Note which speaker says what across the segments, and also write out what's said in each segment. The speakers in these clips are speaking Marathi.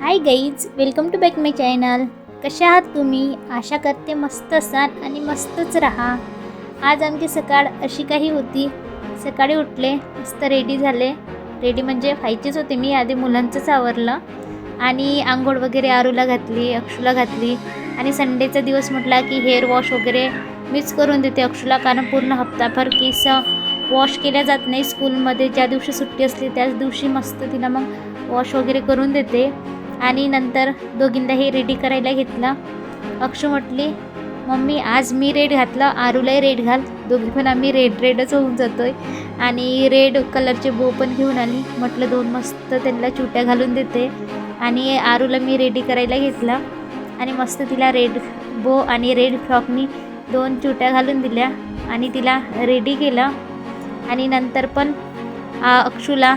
Speaker 1: Hi guys welcome to back my channel कशा आहात तुम्ही? आशा करते मस्त असाल आणि मस्तच राहा. आज आमची सकाळ अशी काही होती. सकाळी उठले मस्त रेडी झाले. रेडी म्हणजे व्हायचेच होते मी आधी मुलांचंच आवरलं. आणि आंघोळ वगैरे आरूला घातली अक्षूला घातली. आणि संडेचा दिवस म्हटला की हेअर वॉश वगैरे मीच करून देते अक्षूला कारण पूर्ण हप्ताभर केस वॉश केल्या जात नाही. स्कूलमध्ये ज्या दिवशी सुट्टी असली त्याच दिवशी मस्त तिला मग वॉश वगैरे करून देते. आणि नंतर दोघींनाही रेडी करायला घेतलं. अक्षू म्हटली मम्मी आज मी रेड घातलं आरूलाही रेड घाल. दोघी पण आम्ही रेड रेडच होऊन जातो आहे आणि रेड कलरचे बो पण घेऊन आली. म्हटलं दोन मस्त त्यांना चुट्या घालून देते. आणि आरूला मी रेडी करायला घेतला. आणि मस्त तिला रेड बो आणि रेड फ्रॉकनी दोन चुट्या घालून दिल्या. आणि तिला रेडी केलं. आणि नंतर पण अक्षूला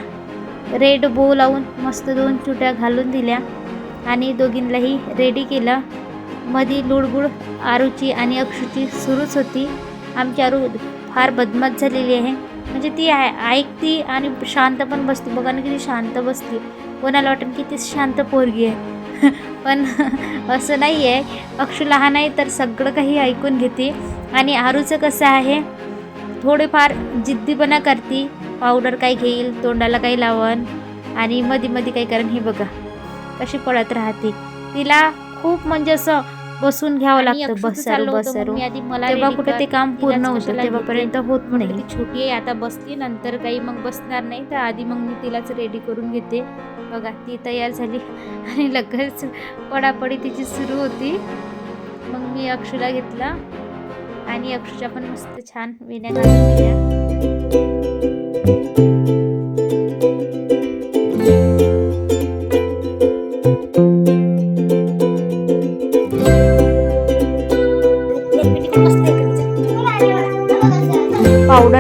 Speaker 1: रेड बो लावून मस्त दोन चुट्या घालून दिल्या आणि दोघींनाही रेडी केलं. मधी लुडबुड आरूची आणि अक्षूची सुरूच होती. आमची आरू फार बदमाश झालेली आहे. म्हणजे ती ऐ- ऐकती आणि शांत पण बसते. बघा ना किती शांत बसते. कोणाला वाटेल की ती शांत पोरगी आहे. पण असं नाही आहे अक्षू लहान आहे तर सगळं काही ऐकून घेते. आणि आरूचं कसं आहे? थोडेफार जिद्दीपणा करते. पावडर काही घेईल तोंडाला काही लावण आणि मध्ये मध्ये काही करण हे बघा. कशी पळत राहते. तिला खूप म्हणजे असं बसून घ्यावं लागतं बसारू बसारू. तेव्हा कुठे ते काम पूर्ण होतं तेव्हापर्यंत होत नाही. ती छोटी आहे आता बसली नंतर काही मग बसणार नाही तर आधी मग मी तिलाच रेडी करून घेते. बघा ती तयार झाली आणि लगेच पडापडी तिची सुरू होती. मग मी अक्षूला घेतला आणि अक्षूच्या पण मस्त छान वेण्या घालून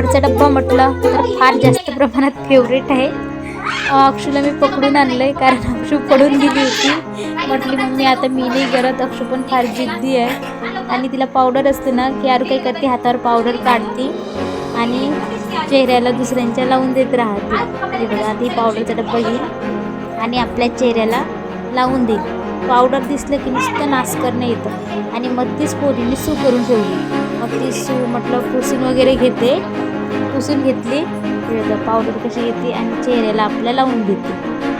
Speaker 1: दिल्या डब्बा म्हटलं तर फार जास्त प्रमाणात फेवरेट आहे. अक्षूला मी पकडून आणलं आहे कारण अक्षू पडून गेली होती. म्हटली मम्मी आता मी नाही करत. अक्षू पण फार जिद्दी आहे. आणि तिला पावडर असते ना की यार काही करते हातावर पावडर काढते आणि चेहऱ्याला दुसऱ्यांच्या लावून देत राहते. बघा आधी पावडरचा डब्बा घेईल आणि आपल्या चेहऱ्याला लावून देईल पावडर दिसलं की नुसतं नाश करणं येतं. आणि मग तीच पोरीने सू करून ठेवली. मग ती शिव म्हटलं पुसून वगैरे घेते. पुसून घेतली. पावडर कशी येते आणि चेहऱ्याला आपल्या लावून देते.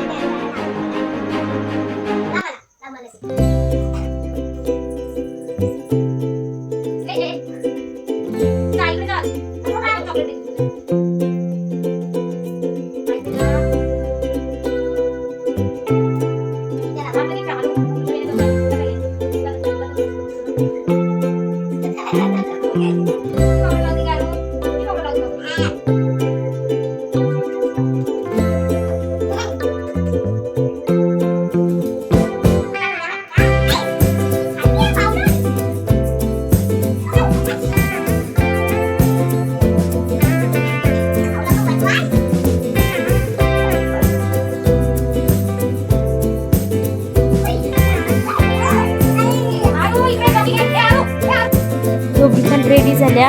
Speaker 1: Mm-hmm.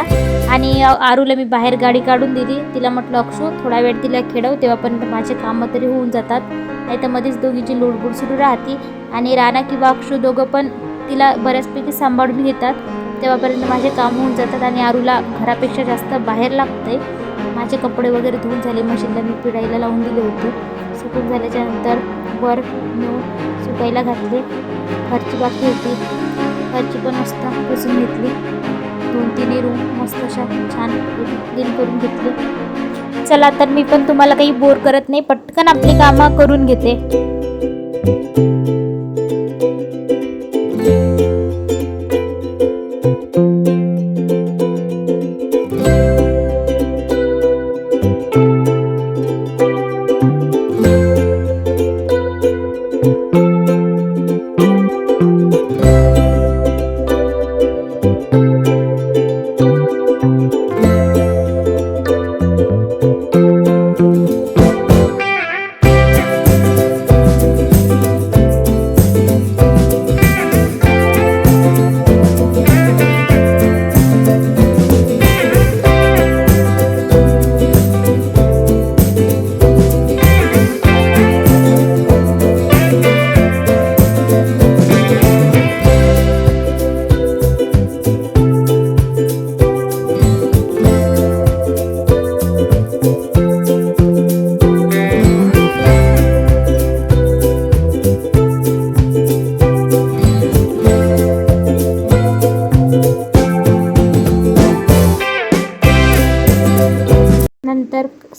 Speaker 1: रेडी आणि आरूला मी बाहेर गाडी काढून दिली. तिला म्हटलं अक्षू थोडा वेळ तिला खेळव तेव्हापर्यंत माझे कामं तरी होऊन जातात. नाही तर मध्येच दोघीची लुडबुड सुरू राहते. आणि राणा किंवा अक्षू दोघं पण तिला बऱ्याचपैकी सांभाळून घेतात. तेव्हापर्यंत माझे काम होऊन जातात आणि आरूला घरापेक्षा जास्त बाहेर लागते माझे कपडे वगैरे धुवून झाले मशीनला मी पिढाईला लावून दिले होते. सुकून झाल्याच्यानंतर वर नेऊन सुकायला घातले. घरची बाकी होती. घरची पण मस्त पुसून घेतली. दोन तिन्ही रूम मस्त अशा छान क्लीन करून घेतले. चला तर मी पण तुम्हाला काही बोर करत नाही पटकन आपली कामं करून घेते.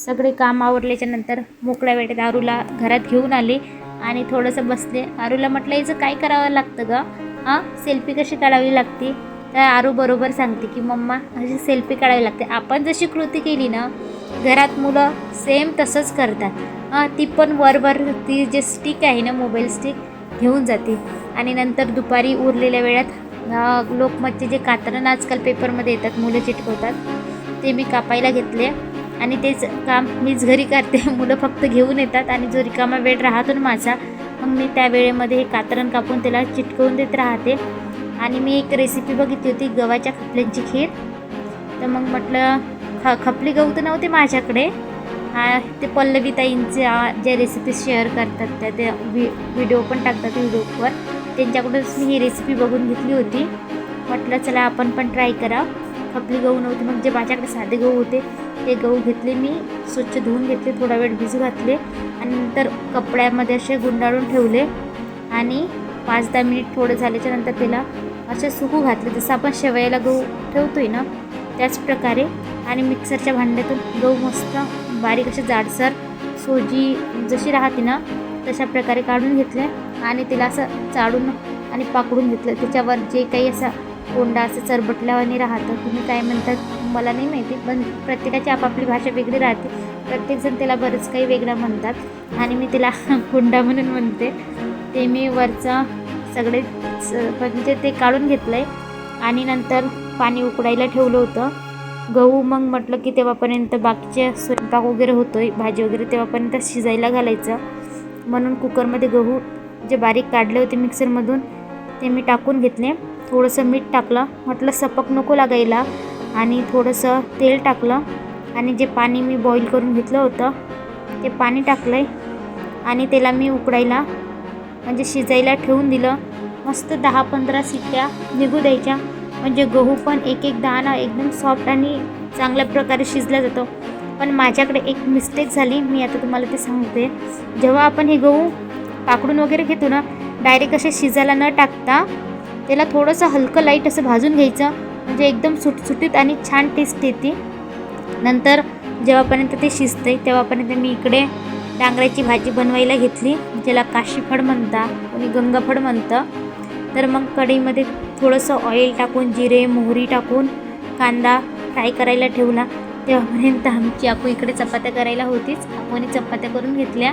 Speaker 1: सगळे काम आवरल्याच्या नंतर मोकळ्या वेळेत आरूला घरात घेऊन आले आणि थोडंसं बसले. आरूला म्हटलं याचं काय करावं लागतं ग? हां सेल्फी कशी काढावी लागते? तर आरू बरोबर सांगते की मम्मा अशी सेल्फी काढावी लागते. आपण जशी कृती केली ना घरात मुलं सेम तसंच करतात. हां ती पण वरवर ती जे स्टिक आहे ना मोबाईल स्टिक घेऊन जाते. आणि नंतर दुपारी उरलेल्या वेळात लोकमतचे जे कातरणं आजकाल पेपरमध्ये येतात मुलं चिटकवतात ते मी कापायला घेतले. आणि तेच काम मीच घरी करते. मुलं फक्त घेऊन येतात आणि जो रिकामा वेळ राहतो ना माझा मग मी त्या वेळेमध्ये हे कातरण कापून त्याला चिटकवून देत राहते. आणि मी एक रेसिपी बघितली होती गव्हाच्या खपल्यांची खीर. तर मग म्हटलं ख खपली गहू तर नव्हते माझ्याकडे. हा ते पल्लवीताईंच्या ज्या रेसिपीज शेअर करतात त्या त्या व्हि व्हिडिओ पण टाकतात यूट्यूबवर त्यांच्याकडूनच मी ही रेसिपी बघून घेतली होती. म्हटलं चला आपण पण ट्राय करा. खपली गहू नव्हती मग जे माझ्याकडे साधे गहू होते ते गहू घेतले मी स्वच्छ धुवून घेतले थोडा वेळ भिजू घातले आणि नंतर कपड्यामध्ये असे गुंडाळून ठेवले आणि पाच दहा मिनिट थोडं झाल्याच्यानंतर त्याला असे सुकू घातले. जसं आपण शेवयाला गहू ठेवतो आहे ना त्याच प्रकारे आणि मिक्सरच्या भांड्यातून गहू मस्त बारीक असे जाडसर सोजी जशी राहते ना तशा प्रकारे काढून घेतले आणि तिला असं चाळून आणि पाकडून घेतलं. त्याच्यावर जे काही असं कोंडा असं चरबटल्यावानी राहतं तुम्ही काय म्हणतात? मला नाही माहिती पण प्रत्येकाची आपापली भाषा वेगळी राहते. प्रत्येकजण त्याला बरंच काही वेगळं म्हणतात. आणि मी तिला कुंडा म्हणून म्हणते. ते मी वरचं सगळे स- म्हणजे ते काढून घेतलं आहे आणि नंतर पाणी उकडायला ठेवलं होतं. गहू मग म्हटलं की तेव्हापर्यंत बाकीचे स्वयंपाक वगैरे होतो आहे भाजी वगैरे तेव्हापर्यंत शिजायला घालायचं. म्हणून कुकरमध्ये गहू जे बारीक काढले होते मिक्सरमधून ते मी टाकून घेतले. थोडंसं मीठ टाकलं. म्हटलं सपक नको लागायला. आणि थोडंसं तेल टाकलं आणि जे पाणी मी बॉईल करून घेतलं होतं ते पाणी टाकलं आहे आणि त्याला मी उकडायला म्हणजे शिजायला ठेवून दिलं. मस्त दहा पंधरा शिट्ट्या निघू द्यायच्या. म्हणजे गहू पण एक एक दाणा एकदम सॉफ्ट आणि चांगल्या प्रकारे शिजला जातो. पण माझ्याकडे एक मिस्टेक झाली मी आता तुम्हाला ते सांगते. जेव्हा आपण हे गहू पाकडून वगैरे घेतो ना डायरेक्ट असे शिजायला न टाकता त्याला थोडंसं हलकं लाइट असं भाजून घ्यायचं. म्हणजे एकदम सुटसुटीत आणि छान टेस्ट येते. नंतर जेव्हापर्यंत ते शिजते तेव्हापर्यंत मी इकडे डांगऱ्याची भाजी बनवायला घेतली ज्याला काशीफळ म्हणता कोणी गंगाफळ म्हणतं. तर मग कढईमध्ये थोडंसं ऑइल टाकून जिरे मोहरी टाकून कांदा फ्राय करायला ठेवला. तेव्हापर्यंत आमची आकू इकडे चपात्या करायला होतीच. आपूने चपात्या करून घेतल्या.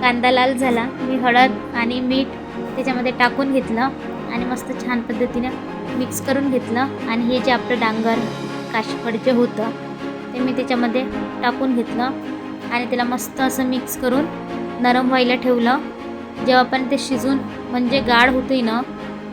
Speaker 1: कांदा लाल झाला. मी हळद आणि मीठ त्याच्यामध्ये टाकून घेतलं. आणि मस्त छान पद्धतीनं मिक्स करून घेतलं आणि हे जे आपलं डांगर काशीफळ जे होतं ते मी त्याच्यामध्ये टाकून घेतलं आणि त्याला मस्त असं मिक्स करून नरम व्हायला ठेवलं. जेव्हापर्यंत ते शिजून म्हणजे गाढ होते ना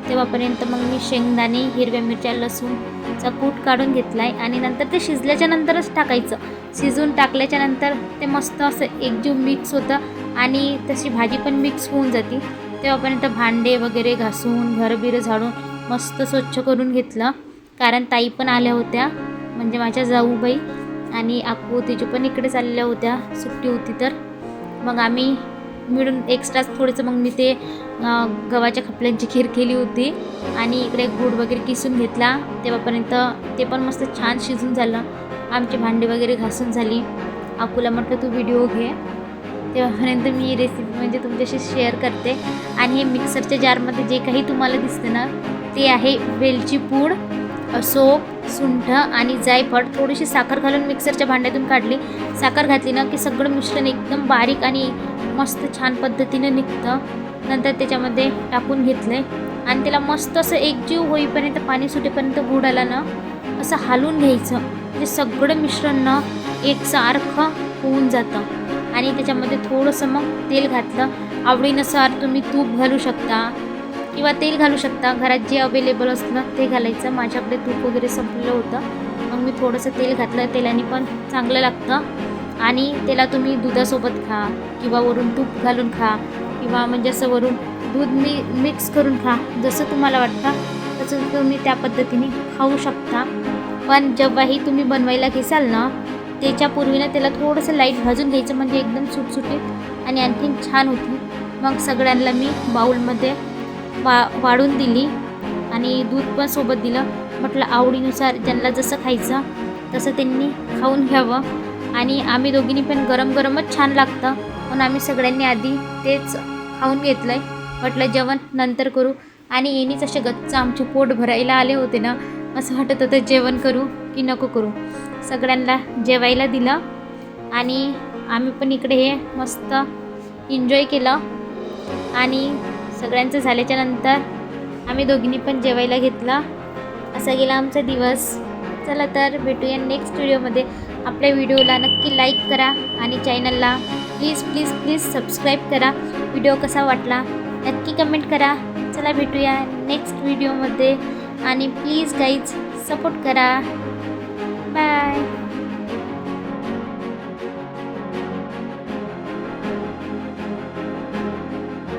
Speaker 1: तेव्हापर्यंत मग मी शेंगदाणे हिरव्या मिरच्या लसूणचा कूट काढून घेतला आहे आणि नंतर ते शिजल्याच्या नंतरच टाकायचं. शिजून टाकल्याच्या नंतर ते मस्त असं एकजीव मिक्स होतं आणि तशी भाजी पण मिक्स होऊन जाते. तेव्हापर्यंत भांडे वगैरे घासून घरबिरं झाडून मस्त स्वच्छ करून घेतलं. कारण ताई पण आल्या होत्या. म्हणजे माझ्या जाऊबाई आणि आकू तिची पण इकडे चालल्या होत्या. सुट्टी होती तर. मग आम्ही मिळून एक्स्ट्राच थोडंसं मग मी ते गव्हाच्या खपल्यांची खीर केली होती. आणि इकडे गूळ वगैरे किसून घेतला. तेव्हापर्यंत ते पण मस्त छान शिजून झालं. आमची भांडी वगैरे घासून झाली. आकूला म्हटलं तू व्हिडिओ घे. तेव्हापर्यंत मी रेसिपी म्हणजे तुमच्याशी शेअर करते. आणि हे मिक्सरच्या जारमध्ये जे काही तुम्हाला दिसतं ना ते आहे वेलची पूड सोप सुंठ आणि जायफळ. थोडीशी साखर घालून मिक्सरच्या भांड्यातून काढली. साखर घातली ना की सगळं मिश्रण एकदम बारीक आणि मस्त छान पद्धतीनं निघतं. नंतर त्याच्यामध्ये टाकून घेतलं आहे आणि त्याला मस्त असं एकजीव होईपर्यंत पाणी सुटेपर्यंत गुड आला ना असं हालून घ्यायचं. ते सगळं मिश्रण ना एकसारखं होऊन जातं. आणि त्याच्यामध्ये थोडंसं मग तेल घातलं. आवडीनुसार तुम्ही तूप घालू शकता. किंवा तेल घालू शकता. घरात जे अवेलेबल असतं ना ते घालायचं. माझ्याकडे तूप वगैरे संपलं होतं. मग मी थोडंसं तेल घातलं. तेलाने पण चांगलं लागतं. आणि त्याला तुम्ही दुधासोबत खा किंवा वरून तूप घालून खा किंवा म्हणजे असं वरून दूध मी मिक्स करून खा. जसं तुम्हाला वाटतं तसं तुम्ही त्या पद्धतीने खाऊ शकता. पण जेव्हाही तुम्ही बनवायला घेसाल ना त्याच्यापूर्वीनं त्याला थोडंसं लाइट भाजून घ्यायचं. म्हणजे एकदम सुटसुटीत आणि आणखीन छान होती. मग सगळ्यांना मी बाऊलमध्ये वा वाढून दिली आणि दूध पण सोबत दिलं. म्हटलं आवडीनुसार ज्यांना जसं खायचं तसं त्यांनी खाऊन घ्यावं. आणि आम्ही दोघींनी पण गरम गरमच छान लागतं. म्हणून आम्ही सगळ्यांनी आधी तेच खाऊन घेतलं आहे म्हटलं जेवण नंतर करू. आणि येणीच असे गच्च आमचे पोट भरायला आले होते ना असं वाटत होतं जेवण करू की नको करू. सगळ्यांना जेवायला दिलं. आणि आम्ही पण इकडे हे मस्त एन्जॉय केलं. आणि सगळ्यांचं झाल्याच्यानंतर आम्ही दोघींनी पण जेवायला घेतला. असा गेला आमचा दिवस. चला तर भेटूया नेक्स्ट व्हिडिओमध्ये आपल्या व्हिडिओला नक्की लाईक करा आणि चॅनलला प्लीज प्लीज प्लीज सबस्क्राईब करा. व्हिडिओ कसा वाटला नक्की कमेंट करा. चला भेटूया नेक्स्ट व्हिडिओमध्ये आणि प्लीज गाईज सपोर्ट करा. बाय